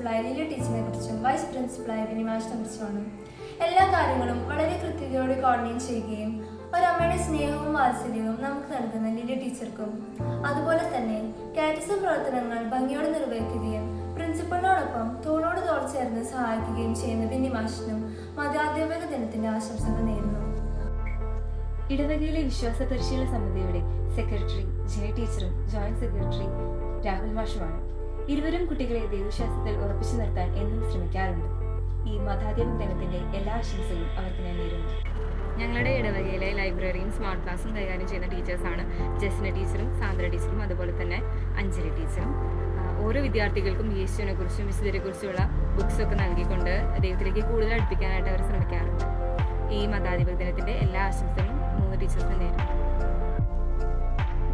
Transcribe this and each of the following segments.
പ്രിൻസിപ്പളായ ലിലി ടീച്ചറിനെ കുറിച്ചും വൈസ് പ്രിൻസിപ്പളായ വിനിമാഷിനെ കുറിച്ചുമാണ് എല്ലാ കാര്യങ്ങളും വളരെ കൃത്യതയോടെ കോർഡിനേറ്റ് ചെയ്യുകയും ഒരമ്മയുടെ സ്നേഹവും വാത്സല്യവും നമുക്ക് നൽകുന്ന ലിലി ടീച്ചർക്കും. അതുപോലെ തന്നെ കാറ്റസം പ്രവർത്തനങ്ങൾ ഭംഗിയോടെ നിർവഹിക്കുകയും പ്രിൻസിപ്പളിനോടൊപ്പം തോളോട് തോൾ ചേർന്ന് സഹായിക്കുകയും ചെയ്യുന്ന വിനിമാഷിനും മതാധ്യാപക ദിനത്തിന്റെ ആശംസകൾ നേരുന്നു. ഇടവകയിലെ വിശ്വാസ പരിശീലന സമിതിയുടെ സെക്രട്ടറി ജെ ടീച്ചറും ജോയിന്റ് സെക്രട്ടറി രാഹുൽ മാഷുമാണ്. ഇരുവരും കുട്ടികളെ ദൈവവിശ്വാസത്തിൽ ഉറപ്പിച്ചു നിർത്താൻ എന്നും ശ്രമിക്കാറുണ്ട്. ഈ മതാധ്യാപക ദിനത്തിന്റെ എല്ലാ ആശംസയും അവർക്ക് ഞാൻ നേരുന്നു. ഞങ്ങളുടെ ഇടവകയിലെ ലൈബ്രറിയും സ്മാർട്ട് ക്ലാസ്സും കൈകാര്യം ചെയ്യുന്ന ടീച്ചേഴ്സാണ് ജസ്ന ടീച്ചറും സാന്ദ്ര ടീച്ചറും അതുപോലെ തന്നെ അഞ്ജലി ടീച്ചറും. ഓരോ വിദ്യാർത്ഥികൾക്കും യേശുവിനെ കുറിച്ചും വിശുദ്ധരെ കുറിച്ചുമുള്ള ബുക്സ് ഒക്കെ നൽകിക്കൊണ്ട് ദൈവത്തിലേക്ക് കൂടുതൽ അടുപ്പിക്കാനായിട്ട് അവർ ശ്രമിക്കാറുണ്ട്. ഈ മതാധിപത്യ ദിനത്തിന്റെ എല്ലാ ആശംസകളും മൂന്ന് ടീച്ചേഴ്സിന് നേരുന്നു.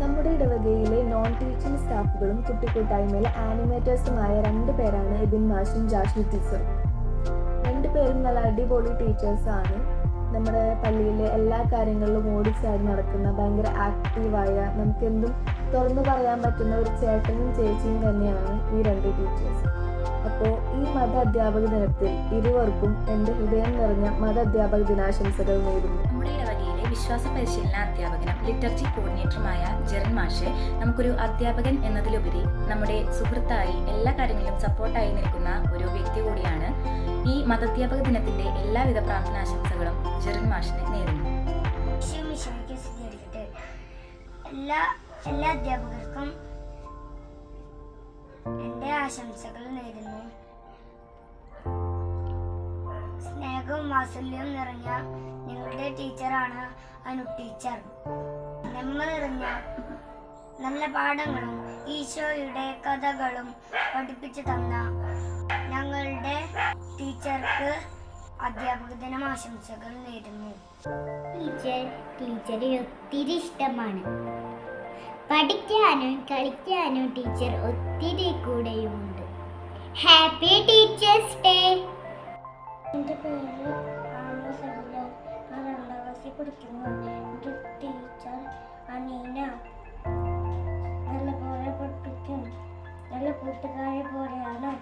നമ്മുടെ ഇടവകയിലെ നോൺ ടീച്ചിങ് സ്റ്റാഫുകളും കുട്ടിക്കൂട്ടായ്മയിലെ ആനിമേറ്റേഴ്സുമായ രണ്ട് പേരാണ് എബിൻ മാഷും ജാഷ്മി ടീച്ചറും. രണ്ട് പേരും നല്ല അടിപൊളി ടീച്ചേഴ്സാണ് നമ്മുടെ പള്ളിയിലെ എല്ലാ കാര്യങ്ങളിലും ഓടിച്ചാടി നടക്കുന്ന ഭയങ്കര ആക്റ്റീവായ നമുക്കെന്തും തുറന്നു പറയാൻ പറ്റുന്ന ഒരു ചേട്ടനും ചേച്ചിയും തന്നെയാണ് ഈ രണ്ട് ടീച്ചേഴ്സ് അപ്പോൾ ഈ മത അധ്യാപക ദിനത്തിൽ ഇരുവർക്കും എന്റെ ഹൃദയം നിറഞ്ഞ മത അധ്യാപക ദിനാശംസകൾ നേരുന്നു. നമ്മുടെ വിശ്വാസ പരിശീലന അധ്യാപകനും ലിറ്റർജി കോർഡിനേറ്ററുമായ ജെറിൻ മാഷെ നമുക്കൊരു അധ്യാപകൻ എന്നതിലുപരി നമ്മുടെ സുഹൃത്തായി എല്ലാ കാര്യങ്ങളിലും സപ്പോർട്ടായി നിൽക്കുന്ന ഒരു വ്യക്തി കൂടിയാണ് ഈ മതാധ്യാപക ദിനത്തിന്റെ എല്ലാവിധ പ്രാർത്ഥനാശംസകളും ജെറിൻ മാഷിനെ നേരുന്നു. എല്ലാ എല്ലാ അധ്യാപകർക്കും എന്റെ ആശംസകൾ നേരുന്നു സ്നേഹവും വാത്സല്യവും നിറഞ്ഞ ഞങ്ങളുടെ ടീച്ചറാണ് അനു ടീച്ചർ. നന്മ നിറഞ്ഞ നല്ല പാഠങ്ങളും ഈശോയുടെ കഥകളും പഠിപ്പിച്ചു തന്ന ഞങ്ങളുടെ ടീച്ചർക്ക് അധ്യാപക ദിനം ആശംസകൾ നേരുന്നു. ടീച്ചർ ടീച്ചറെ ഒത്തിരി ഇഷ്ടമാണ്. പഠിക്കാനും കളിക്കാനും ടീച്ചർ ഒത്തിരി കൂടെയുമുണ്ട്. ഹാപ്പി ടീച്ചേഴ്സ് ഡേ എന്റെ പേര് ആമ സബില രണ്ടാം ക്ലാസ്സിൽ പഠിക്കുന്നു. എന്റെ ടീച്ചർ അനീന. നല്ലപോലെ പഠിപ്പിക്കും. നല്ല കൂട്ടുകാരെ പോലെയാണ്.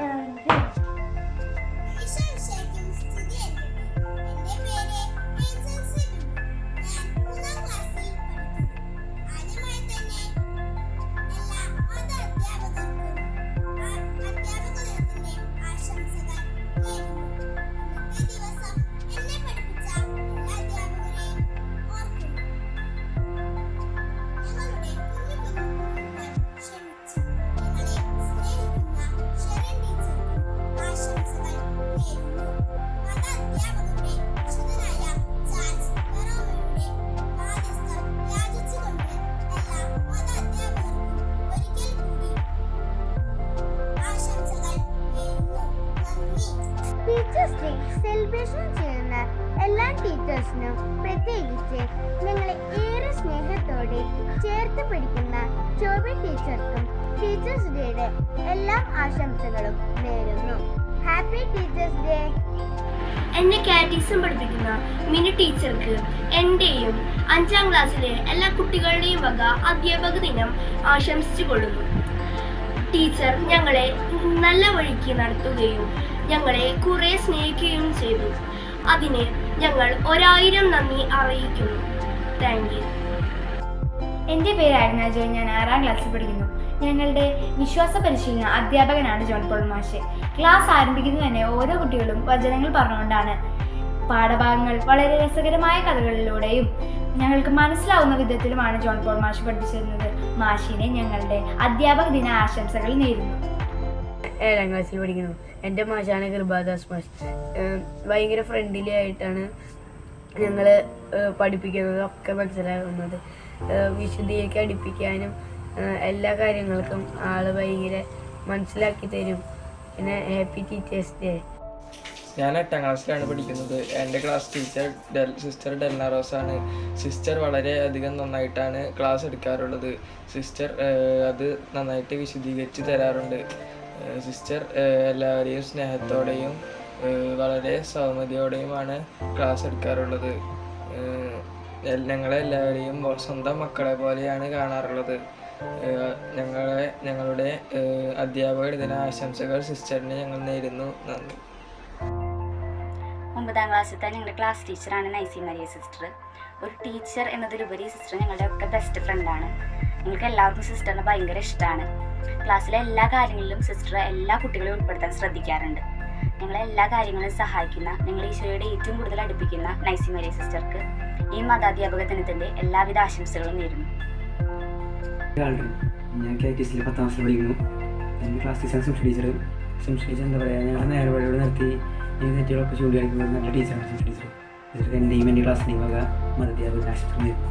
Thank you. ടീച്ചേഴ്സിനും പ്രത്യേകിച്ച് ഞങ്ങളെ ഏറെ സ്നേഹത്തോടെ ചേർത്ത് പിടിക്കുന്ന ചോബി ടീച്ചർക്കും ടീച്ചേഴ്സ് ഡേയുടെ എല്ലാ ആശംസകളും നേരുന്നു. ഹാപ്പി ടീച്ചേഴ്സ് ഡേ എന്നെ കാറ്റീസം പഠിപ്പിക്കുന്ന മിനി ടീച്ചർക്ക് എന്റെയും അഞ്ചാം ക്ലാസ്സിലെ എല്ലാ കുട്ടികളുടെയും വക അധ്യാപക ദിനം ആശംസിച്ചു കൊള്ളുന്നു. ടീച്ചർ ഞങ്ങളെ നല്ല വഴിക്ക് നടത്തുകയും ഞങ്ങളെ കുറേ സ്നേഹിക്കുകയും ചെയ്തു. അതിന് ഞങ്ങൾ ഒരായിരം നന്ദി അറിയിക്കുന്നു. താങ്ക് യു എന്റെ പേര് അരുണ ജോയ് ഞാൻ ആറാം ക്ലാസ്സിൽ പഠിക്കുന്നു. ഞങ്ങളുടെ വിശ്വാസ പരിശീലന അധ്യാപകനാണ് ജോൺ പോൾ മാഷ്. ക്ലാസ് ആരംഭിക്കുന്നത് തന്നെ ഓരോ കുട്ടികളും വചനങ്ങൾ പറഞ്ഞുകൊണ്ടാണ്. പാഠഭാഗങ്ങൾ വളരെ രസകരമായ കഥകളിലൂടെയും ഞങ്ങൾക്ക് മനസ്സിലാവുന്ന വിധത്തിലുമാണ് ജോൺ പോൾ മാഷ് പഠിപ്പിച്ചിരുന്നത്. മാഷിനെ ഞങ്ങളുടെ അധ്യാപക ദിന ആശംസകൾ നേരുന്നു. ഏഴാം ക്ലാസ്സിൽ പഠിക്കുന്നു. എന്റെ മാഷാണ് കൃപാദാസ് മാഷ്. ഭയങ്കര ഫ്രണ്ട്ലി ആയിട്ടാണ് ഞങ്ങൾ പഠിപ്പിക്കുന്നത് ഒക്കെ മനസ്സിലാകുന്നത്. വിശുദ്ധിയിലേക്ക് അടുപ്പിക്കാനും എല്ലാ കാര്യങ്ങൾക്കും ആൾ ഭയങ്കര മനസ്സിലാക്കി തരും. പിന്നെ ഹാപ്പി ടീച്ചേഴ്സ് ഡേ ഞാൻ എട്ടാം ക്ലാസ്സിലാണ് പഠിക്കുന്നത്. എന്റെ class teacher Del sister Delna ആണ് സിസ്റ്റർ വളരെ അധികം നന്നായിട്ടാണ് ക്ലാസ് എടുക്കാറുള്ളത്. സിസ്റ്റർ അത് നന്നായിട്ട് വിശദീകരിച്ച് തരാറുണ്ട്. സിസ്റ്റർ എല്ലാവരെയും സ്നേഹത്തോടെയും വളരെ സൗമ്യതയോടെയുമാണ് ക്ലാസ് എടുക്കാറുള്ളത്. ഞങ്ങളെല്ലാവരെയും സ്വന്തം മക്കളെ പോലെയാണ് കാണാറുള്ളത്. ഞങ്ങളെ ഞങ്ങളുടെ അധ്യാപകരുടെ ആശംസകൾ സിസ്റ്ററിനെ ഞങ്ങൾ നേരുന്നു. നന്ദി. ഒമ്പതാം ക്ലാസ്സിലത്തെ ഞങ്ങളുടെ ക്ലാസ് ടീച്ചറാണ് നൈസി മരിയ സിസ്റ്റർ. ഒരു ടീച്ചർ എന്നതിലുപരി സിസ്റ്റർ ഞങ്ങളുടെ ഒക്കെ ബെസ്റ്റ് ഫ്രണ്ടാണ് ഞങ്ങൾക്ക് എല്ലാവർക്കും സിസ്റ്ററിനെ ഭയങ്കര ഇഷ്ടമാണ് ക്ലാസ്സിലെ എല്ലാ കാര്യങ്ങളിലും സിസ്റ്റർ എല്ലാ കുട്ടികളെയും ഉൾപ്പെടുത്താൻ ശ്രദ്ധിക്കാറുണ്ട്. ഞങ്ങളെ എല്ലാ കാര്യങ്ങളും സഹായിക്കുന്ന നിങ്ങൾ ഈശോയുടെ ഏറ്റവും കൂടുതൽ അടുപ്പിക്കുന്ന നൈസി മേരി സിസ്റ്റർക്ക് ഈ മതാധ്യാപക ദിനത്തിന്റെ എല്ലാവിധ ആശംസകളും നേരുന്നു. ഞാൻ കെ ടി സിയിൽ പത്താം എന്റെ ക്ലാസ് ടീച്ചർ സംസ്കൃത ടീച്ചർ. സംസ്കൃത ടീച്ചർ എന്താ പറയുക ഞങ്ങൾ നേർവഴിയോട് നിർത്തി ഈ തെറ്റുകളൊക്കെ ചൂണ്ടിക്കാണിക്കുന്നത് നല്ല ടീച്ചറാണ് ടീച്ചർ. ടീച്ചർക്ക് ഈ എന്റെ ക്ലാസ്സിന്റെയും വക മതധ്യാപക ആശുപത്രി നേരുന്നു.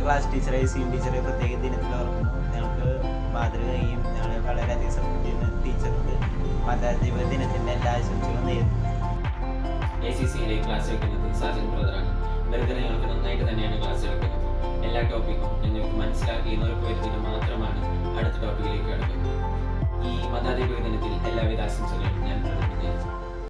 ഞങ്ങൾ ക്ലാസ് ടീച്ചറെ സീൻ ടീച്ചറെ പ്രത്യേക ദിനത്തിൽ ഓർക്കുന്നു. ഞങ്ങൾക്ക് മാതൃകയും ഞങ്ങൾ വളരെയധികം സപ്പോർട്ട് ടീച്ചർക്ക് മാതാജീവ ദിനത്തിന്റെ എല്ലാ ആശംസകളും നേരുന്നു. എ സി സിയിലെ ക്ലാസ് എടുക്കുന്നത് സാജൻ ബ്രദറാണ് ബ്രദർ ഞങ്ങൾക്ക് നന്നായിട്ട് തന്നെയാണ് ക്ലാസ് എടുക്കുന്നത് എല്ലാ ടോപ്പിക്കും ഞങ്ങൾക്ക് മനസ്സിലാക്കി ഉറപ്പുവരുത്തിന് മാത്രമാണ് അടുത്ത ടോപ്പിക്കിലേക്ക് കടക്കുന്നത്. ഈ മതാധിപക ദിനത്തിൽ എല്ലാവിധ ആശംസകളും ഞാൻ പ്രകടിപ്പിക്കുന്നു